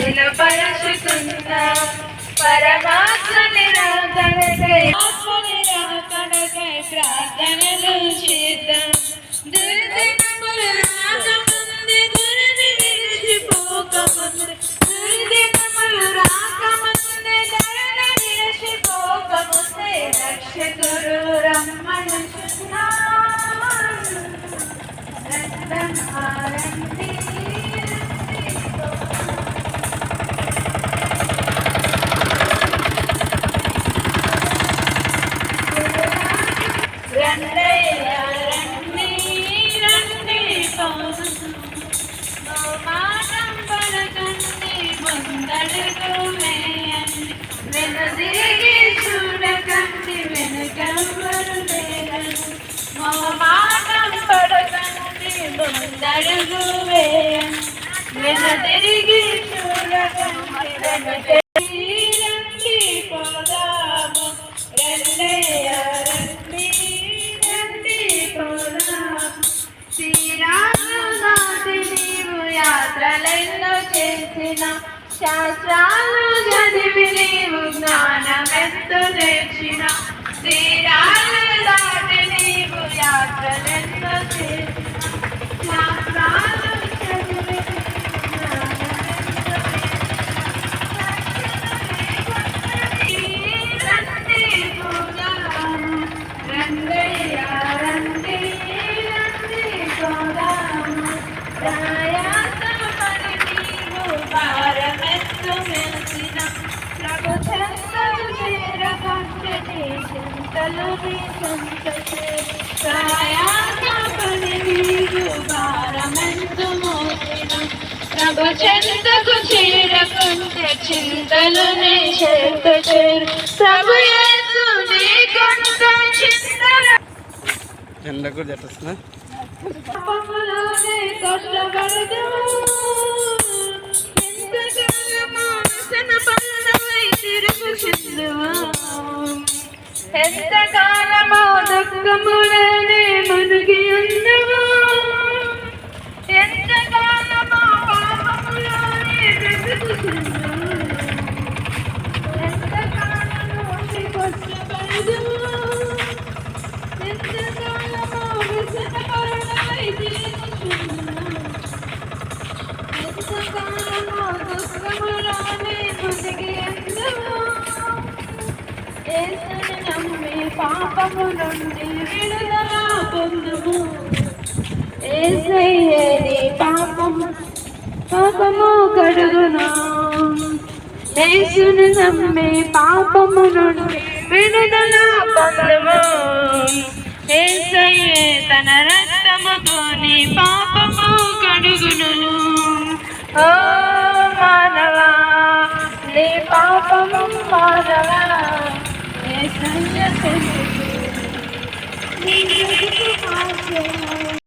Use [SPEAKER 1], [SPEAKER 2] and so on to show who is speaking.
[SPEAKER 1] జీవితాలు పదిల పరుచుతున్నా పరమాత్మ నిరాకరణకై. ఆత్మ నిరాకరణకై ప్రార్థనలు చేద్దాం. దుర్దినములు రాకముందే గురిని విడిచిపోకముందే దుర్దినములు రాకముందే ధరణ విడిచిపోకముందే రక్షకుడు రమ్మనుచున్నాడు రండం ఆరండి రండి పోదాము. శ్రీరామునాథి నీవు యాత్రలెన్నో చేసిన శాస్త్రాలు చదివి నీవు జ్ఞానమెంతో నేర్చిన. శ్రీరామునాథి నీవు యాత్రలెంతో చేసిన. శాస్త్రాలు చదివి నీవు జ్ఞానమెంతో రండి పోదాము ప్రభు చెంతకు చీరకుంటే చింతలు నీ చేత చేరు ప్రభు యేసు నీ కొంత చింతల
[SPEAKER 2] ఎండకు జట్టుస్తున్నా.
[SPEAKER 1] పాపములోనే కొట్టబడదు ఎంతకాలమో వ్యసన దుఃఖములనే మునిగి ఉన్నవా. పాపము నుండి విడుదల పొందుము. యేసయ్యే పాపము పాపము కడుగును. యేసుని నమ్మి పాపము నుండి విడుదల పొందుము. ఏసయ్యే తన రక్తముతోని పాపము కడుగును. ఓ మానవా నీ పాపము మానవా. I can't hear him